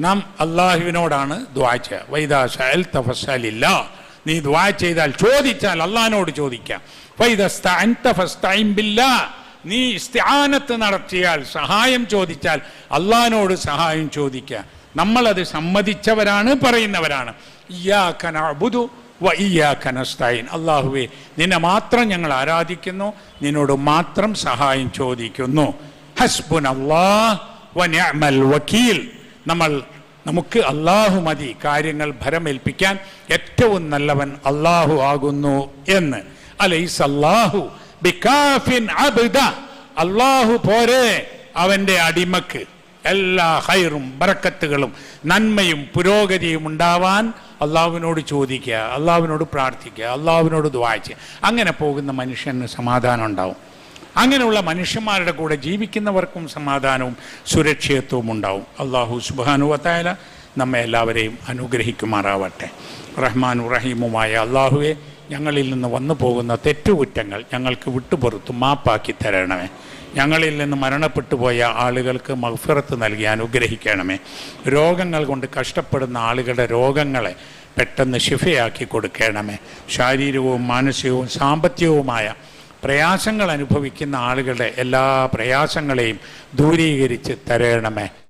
നാം അള്ളാഹുവിനോടാണ് ദ്വാ ചെയ്യുക. വൈദാ നീ ദ്വാ ചെയ്താൽ ചോദിച്ചാൽ അള്ളഹാനോട് ചോദിക്കാം. നീ ഇസ്തിആനത്ത് നടത്തിയാൽ സഹായം ചോദിച്ചാൽ അള്ളഹാനോട് സഹായം ചോദിക്കുക. നമ്മളത് സമ്മതിച്ചവരാണ് പറയുന്നവരാണ്. നഅ്ബുദു വ അള്ളാഹുവേ നിന്നെ മാത്രം ഞങ്ങൾ ആരാധിക്കുന്നു നിന്നോട് മാത്രം സഹായം ചോദിക്കുന്നു. ഹസ്ബുൻ അള്ളാഹ് വ വക്കീൽ നമ്മൾ നമുക്ക് അള്ളാഹു മതി കാര്യങ്ങൾ ഭരമേൽപ്പിക്കാൻ ഏറ്റവും നല്ലവൻ അള്ളാഹു ആകുന്നു എന്ന്. അലൈസ് അള്ളാഹു പോരെ അവന്റെ അടിമക്ക്. എല്ലാ ഹൈറും ബറക്കത്തുകളും നന്മയും പുരോഗതിയും ഉണ്ടാവാൻ അള്ളാഹുവിനോട് ചോദിക്കുക അള്ളാഹുവിനോട് പ്രാർത്ഥിക്കുക അള്ളാഹുവിനോട് വായിച്ച് അങ്ങനെ പോകുന്ന മനുഷ്യന് സമാധാനം ഉണ്ടാവും. അങ്ങനെയുള്ള മനുഷ്യന്മാരുടെ കൂടെ ജീവിക്കുന്നവർക്കും സമാധാനവും സുരക്ഷിതത്വവും ഉണ്ടാവും. അള്ളാഹു സുബാനുവത്തായ നമ്മെ എല്ലാവരെയും അനുഗ്രഹിക്കുമാറാവട്ടെ. റഹ്മാനു റഹീമുമായ അള്ളാഹുവെ ഞങ്ങളിൽ നിന്ന് വന്നു പോകുന്ന തെറ്റുകുറ്റങ്ങൾ ഞങ്ങൾക്ക് വിട്ടുപുറത്ത് മാപ്പാക്കി തരണമേ. ഞങ്ങളിൽ നിന്ന് മരണപ്പെട്ടു പോയ ആളുകൾക്ക് മഹഫിറത്ത് നൽകി അനുഗ്രഹിക്കണമേ. രോഗങ്ങൾ കൊണ്ട് കഷ്ടപ്പെടുന്ന ആളുകളുടെ രോഗങ്ങളെ പെട്ടെന്ന് ശിഫയാക്കി കൊടുക്കണമേ. ശാരീരികവും മാനസികവും സാമ്പത്തികവുമായ പ്രയാസങ്ങൾ അനുഭവിക്കുന്ന ആളുകളുടെ എല്ലാ പ്രയാസങ്ങളെയും ദൂരീകരിച്ച് തരണമേ.